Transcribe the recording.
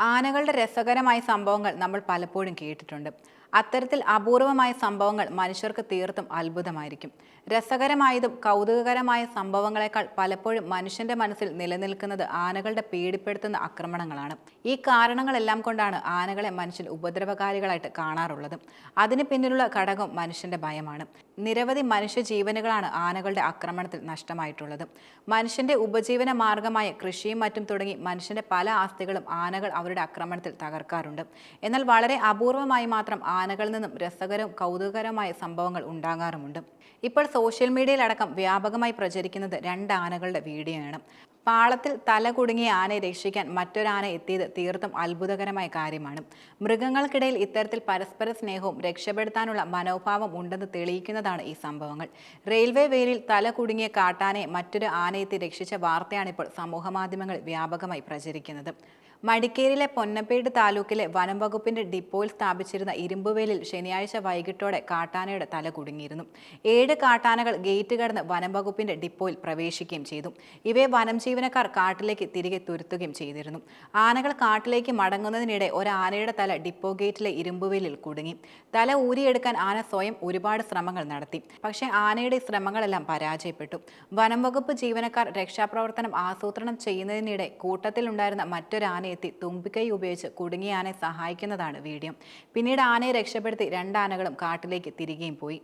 ആനകളുടെ രസകരമായ സംഭവങ്ങൾ നമ്മൾ പലപ്പോഴും കേട്ടിട്ടുണ്ട്. അത്തരത്തിൽ അപൂർവമായ സംഭവങ്ങൾ മനുഷ്യർക്ക് തീർത്തും അത്ഭുതമായിരിക്കും. രസകരമായതും കൗതുകകരമായ സംഭവങ്ങളെക്കാൾ പലപ്പോഴും മനുഷ്യന്റെ മനസ്സിൽ നിലനിൽക്കുന്നത് ആനകളുടെ പേടിപ്പെടുത്തുന്ന ആക്രമണങ്ങളാണ്. ഈ കാരണങ്ങളെല്ലാം കൊണ്ടാണ് ആനകളെ മനുഷ്യൻ ഉപദ്രവകാരികളായിട്ട് കാണാറുള്ളത്. അതിന് പിന്നിലുള്ള ഘടകം മനുഷ്യന്റെ ഭയമാണ്. നിരവധി മനുഷ്യ ജീവനുകളാണ് ആനകളുടെ ആക്രമണത്തിൽ നഷ്ടമായിട്ടുള്ളത്. മനുഷ്യന്റെ ഉപജീവന മാർഗമായ കൃഷിയും മറ്റും തുടങ്ങി മനുഷ്യന്റെ പല ആസ്തികളും ആനകൾ അവരുടെ ആക്രമണത്തിൽ തകർക്കാറുണ്ട്. എന്നാൽ വളരെ അപൂർവമായി മാത്രം ആനകളിൽ നിന്നും രസകരവും കൗതുകകരമായ സംഭവങ്ങൾ ഉണ്ടാകാറുമുണ്ട്. ഇപ്പോൾ സോഷ്യൽ മീഡിയയിലടക്കം വ്യാപകമായി പ്രചരിക്കുന്നത് രണ്ട് ആനകളുടെ വീഡിയോയാണ്. പാളത്തിൽ തല കുടുങ്ങിയ ആനയെ രക്ഷിക്കാൻ മറ്റൊരാന എത്തിയത് തീർത്തും അത്ഭുതകരമായ കാര്യമാണ്. മൃഗങ്ങൾക്കിടയിൽ ഇത്തരത്തിൽ പരസ്പര സ്നേഹവും രക്ഷപ്പെടുത്താനുള്ള മനോഭാവം ഉണ്ടെന്ന് തെളിയിക്കുന്നതാണ് ഈ സംഭവങ്ങൾ. റെയിൽവേ വേലിൽ തല കുടുങ്ങിയ കാട്ടാനയെ മറ്റൊരു ആനയെത്തി രക്ഷിച്ച വാർത്തയാണ് ഇപ്പോൾ സമൂഹമാധ്യമങ്ങളിൽ വ്യാപകമായി പ്രചരിക്കുന്നത്. മടിക്കേരിയിലെ പൊന്നപ്പേട് താലൂക്കിലെ വനം വകുപ്പിന്റെ ഡിപ്പോയിൽ സ്ഥാപിച്ചിരുന്ന ഇരുമ്പുവേലിൽ ശനിയാഴ്ച വൈകിട്ടോടെ കാട്ടാനയുടെ തല കുടുങ്ങിയിരുന്നു. ഏഴ് കാട്ടാനകൾ ഗേറ്റ് കടന്ന് വനം വകുപ്പിന്റെ ഡിപ്പോയിൽ പ്രവേശിക്കുകയും ചെയ്തു. ഇവയെ വനം ജീവനക്കാർ കാട്ടിലേക്ക് തിരികെ തുരുത്തുകയും ചെയ്തിരുന്നു. ആനകൾ കാട്ടിലേക്ക് മടങ്ങുന്നതിനിടെ ഒരു ആനയുടെ തല ഡിപ്പോ ഗേറ്റിലെ ഇരുമ്പുവേലിൽ കുടുങ്ങി. തല ഊരിയെടുക്കാൻ ആന സ്വയം ഒരുപാട് ശ്രമങ്ങൾ നടത്തി. പക്ഷേ ആനയുടെ ശ്രമങ്ങളെല്ലാം പരാജയപ്പെട്ടു. വനം വകുപ്പ് ജീവനക്കാർ രക്ഷാപ്രവർത്തനം ആസൂത്രണം ചെയ്യുന്നതിനിടെ കൂട്ടത്തിലുണ്ടായിരുന്ന മറ്റൊരു തുമ്പിക്കൈ ഉപയോഗിച്ച് കുടുങ്ങിയ ആനയെ സഹായിക്കുന്നതാണ് വീഡിയോ. പിന്നീട് ആനയെ രക്ഷപ്പെടുത്തി രണ്ടാനകളും കാട്ടിലേക്ക് തിരികെയും പോയി.